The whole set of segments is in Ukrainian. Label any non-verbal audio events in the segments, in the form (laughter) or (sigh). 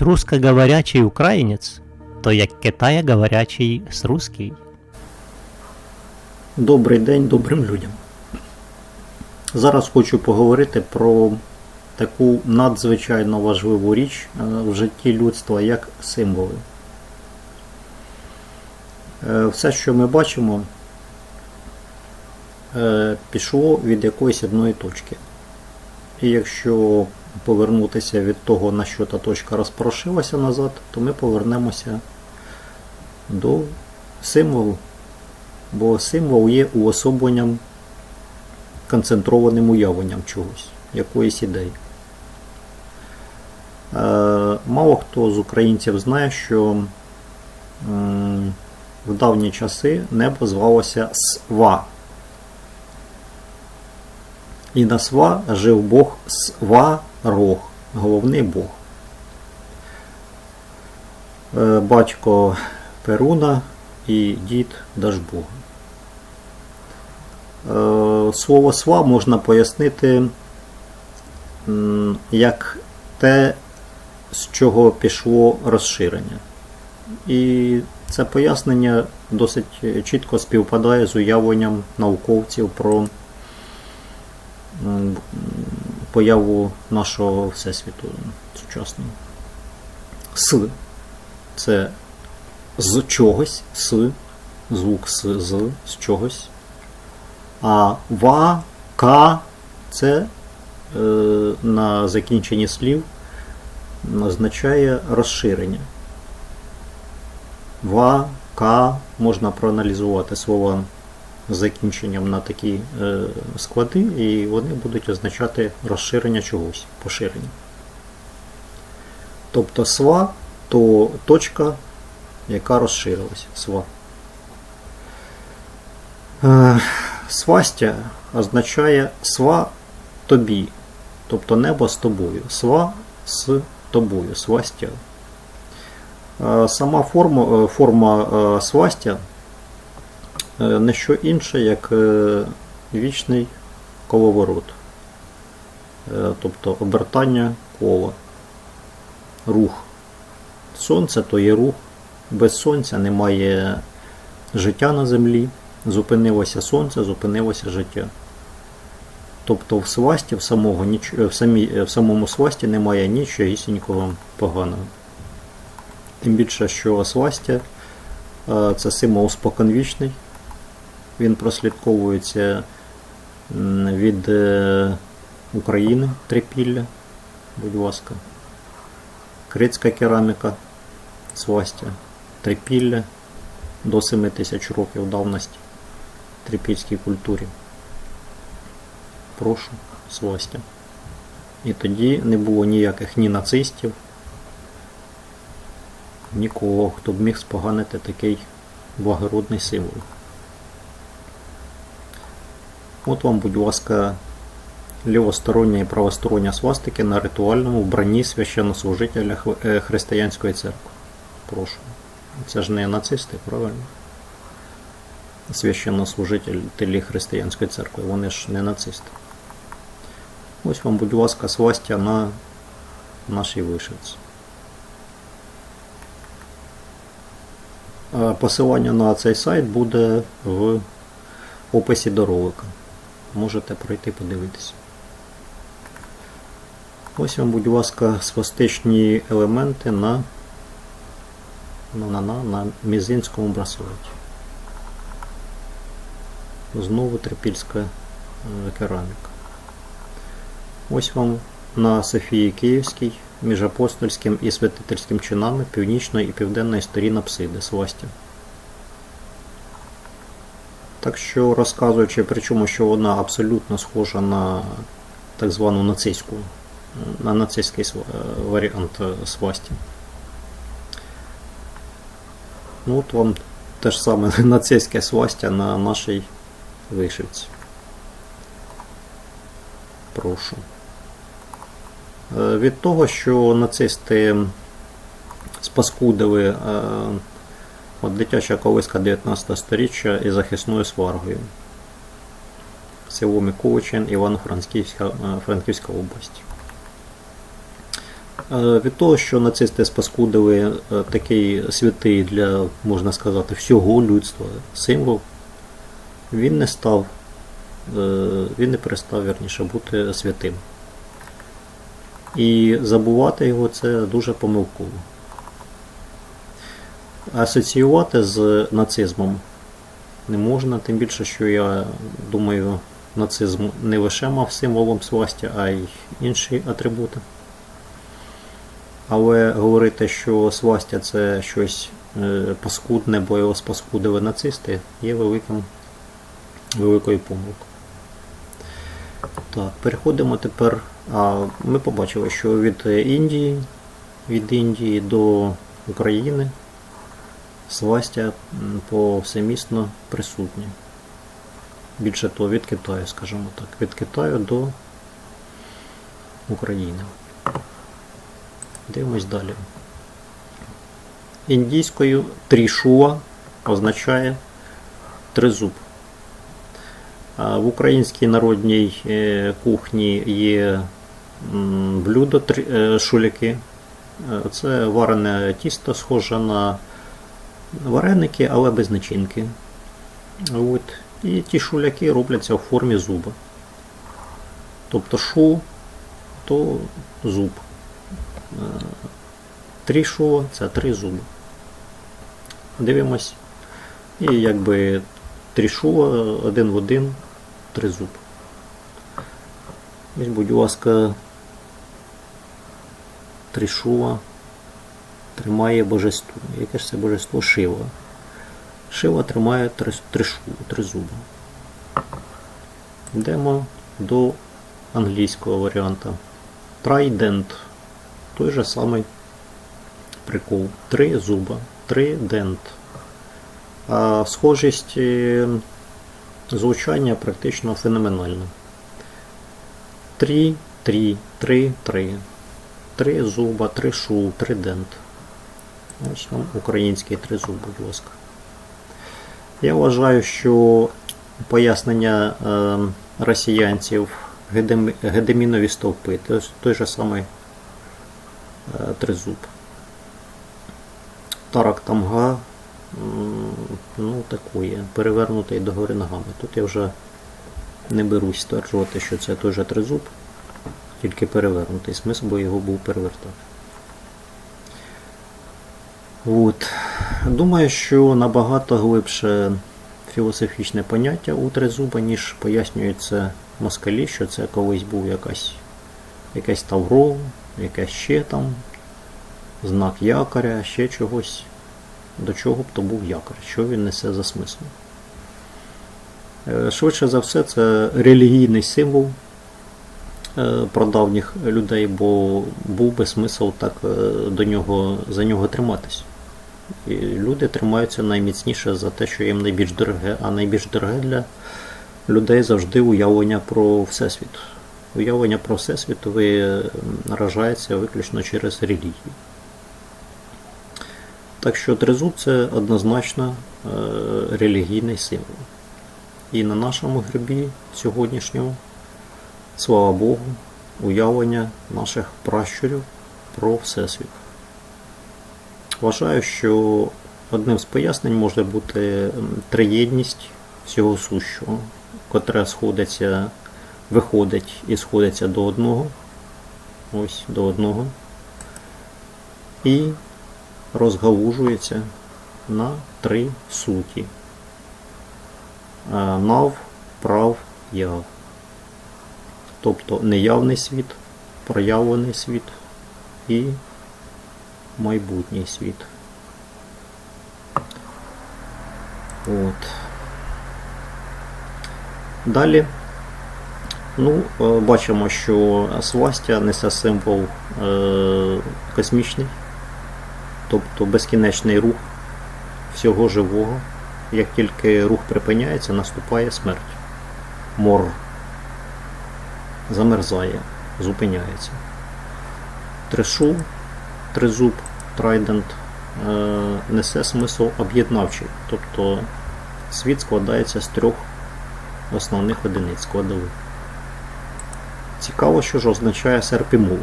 с русскоговорячий українець, то як китаєговорячий с русский. Добрий день добрим людям. Зараз хочу поговорити про таку надзвичайно важливу річ е, в житті людства, як символи. Е, Все, що ми бачимо, е, пішло від якоїсь одної точки. І якщо повернутися від того, на що та точка розпорошилася назад, то ми повернемося до символу бо символ є уособленням концентрованим уявленням чогось, якоїсь ідеї. Е, Мало хто з українців знає, що в давні часи небо звалося Сва. І на Сва жив Бог Сварог, головний Бог. Е, Батько Перуна і дід Дажбога. Е, Слово сва можна пояснити як те, з чого пішло розширення. І це пояснення досить чітко співпадає з уявленням науковців про появу нашого Всесвіту сучасного. С це з чогось, с, звук с, з, з чогось. А ва, ка це е, на закінченні слів означає розширення. Ва, ка можна проаналізувати слова закінченням на такі е, склади, і вони будуть означати розширення чогось, поширення. Тобто сва то точка яка розширилась. Сва. Е, Свастя означає сва тобі, тобто небо з тобою. Сва з тобою, свастя. Е, Сама форма, форма свастя не що інше, як е, вічний коловорот. Е, Тобто обертання кола, рух. Сонце то є рух. Без сонця немає життя на землі. Зупинилося сонце, зупинилося життя. Тобто в свасті, в, самого, в, самій, в самому свасті немає нічогісінького поганого. Тим більше, що свастя е, це символ споконвічний. Він прослідковується від е, України трипілля, будь ласка. Критська кераміка, свастя трипілля до 7 тисяч років давності трипільській культурі. Прошу, свастя. І тоді не було ніяких ні нацистів, нікого, хто б міг споганити такий благородний символ. От вам, будь ласка, лівостороння і правостороння свастики на ритуальному вбранні священнослужителя е, християнської церкви. Прошу. Це ж не нацисти, правильно? Священнослужителі християнської церкви, вони ж не нацисти. Ось вам, будь ласка, свастя на нашій вишивці. Е, Посилання на цей сайт буде в описі до ролика. Можете пройти подивитися. Ось вам, будь ласка, свастичні елементи на на, на, на, на мізинському браслеті. Знову трипільська е, кераміка. Ось вам на Софії Київській між апостольським і святительським чинами північної і південної сторін апсиди свастя. Так що розказуючи, причому, що вона абсолютно схожа на так звану нацистську, на нацистський е, варіант е, свасті. Ну от вам те ж саме (laughs) нацистське свастя на нашій вишивці. Прошу. Е, Від того, що нацисти спаскудили от дитяча колиска 19 століття із захисною сваргою. Село Миколичин, Івано-Франківська е, Франківська область. Е, Від того, що нацисти спаскудили е, такий святий для, можна сказати, всього людства символ, він не став, він не перестав вірніше бути святим. І забувати його це дуже помилково. Асоціювати з нацизмом не можна, тим більше, що я думаю, нацизм не лише мав символом свасті, а й інші атрибути. Але говорити, що свастя це щось е, паскудне, бо його спаскудили нацисти, є великим, великою помилкою. Так, переходимо тепер. А, ми побачили, що від Індії, від Індії до України свастя повсемісно присутня. Більше того, від Китаю, скажімо так, від Китаю до України. Дивимось далі. Індійською трішуа означає тризуб. В українській народній е, кухні є блюдо е, шуляки. Е, Це варене тісто, схоже на вареники, але без начинки. От. І ті шуляки робляться в формі зуба. Тобто шу то зуб. Е, Три шу це три зуби. Дивимось. І якби три шу один в один, три зуб. Ось, будь ласка, Тришува тримає божество. Яке ж це божество? Шива. Шива тримає три, тришу, три зуби. Йдемо до англійського варіанта. Трайдент. Той же самий прикол. Три зуба. Тридент. А схожість е, звучання практично феноменальна. Три, три, три, три. Три зуба, три шу, тридент. Ось вам український тризуб, будь ласка. Я вважаю, що пояснення е, росіянців гедем- гедемінові стовпи, той, же самий е, тризуб. Тарак тамга, ну такої, перевернутий догори ногами. Тут я вже не берусь стверджувати, що це той же тризуб, тільки перевернутий. Смисл би його був перевертати. От. Думаю, що набагато глибше філософічне поняття у тризуба, ніж пояснюється москалі, що це колись був якась, якесь тавро, якесь ще там, знак якоря, ще чогось. До чого б то був якор, що він несе за смислом. Е, Швидше за все, це релігійний символ е, прадавніх людей, бо був би смисл так е, до нього, за нього триматись. Люди тримаються найміцніше за те, що їм найбільш дороге, а найбільш дороге для людей завжди уявлення про Всесвіт. Уявлення про Всесвіт ви наражається виключно через релігію. Так що тризуб це однозначно е, релігійний символ. І на нашому грибі сьогоднішньому, слава Богу, уявлення наших пращурів про Всесвіт. Вважаю, що одним з пояснень може бути триєдність всього сущого, котре сходиться, виходить і сходиться до одного. Ось до одного. І розгалужується на три суті. Е, Нав, прав, яв. Тобто неявний світ, проявлений світ і майбутній світ. От. Далі. Ну, е, бачимо, що свастя несе символ е, космічний, тобто безкінечний рух всього живого. Як тільки рух припиняється, наступає смерть. Мор замерзає, зупиняється. Трешу тризуб Трайдент е, несе смисл об'єднавчий, тобто світ складається з трьох основних одиниць складових. Цікаво, що ж означає серп і молот.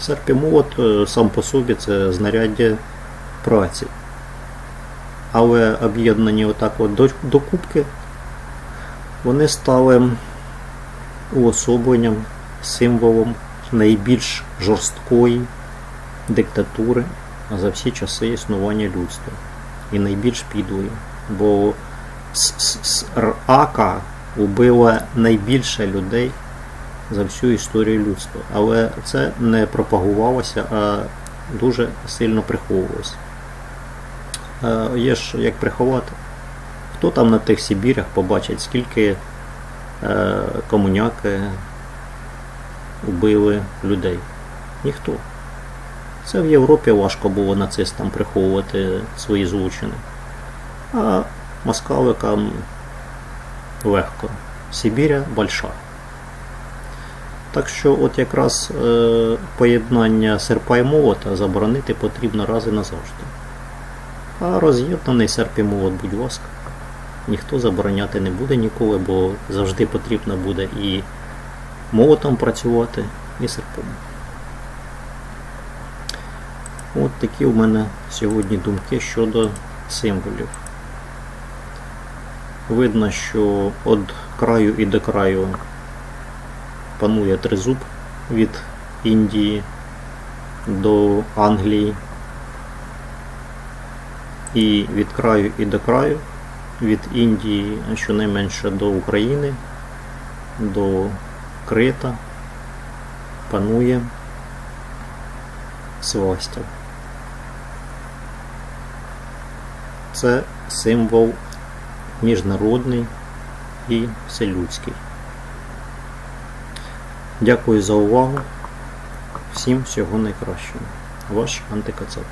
Серп і молот е, сам по собі це знаряддя праці. Але об'єднані отак от до- докупки, вони стали уособленням, символом найбільш жорсткої диктатури за всі часи існування людства. І найбільш підлої. Бо РАКа убила найбільше людей за всю історію людства. Але це не пропагувалося, а дуже сильно приховувалося. Е, Є ж як приховати. Хто там на тих Сибірях побачить, скільки е, комуняки убили людей? Ніхто. Це в Європі важко було нацистам приховувати свої злочини. А москаликам легко. Сибіря большая. Так що, от якраз е, поєднання серпа і молота заборонити потрібно раз і назавжди. А роз'єднаний серп і молот, будь ласка, ніхто забороняти не буде ніколи, бо завжди потрібно буде і молотом працювати, і серпом. От такі у мене сьогодні думки щодо символів. Видно, що від краю і до краю панує тризуб від Індії до Англії. І від краю і до краю, від Індії щонайменше до України, до Крита панує свастя. Це символ міжнародний і вселюдський. Дякую за увагу. Всім всього найкращого. Ваш антикацап.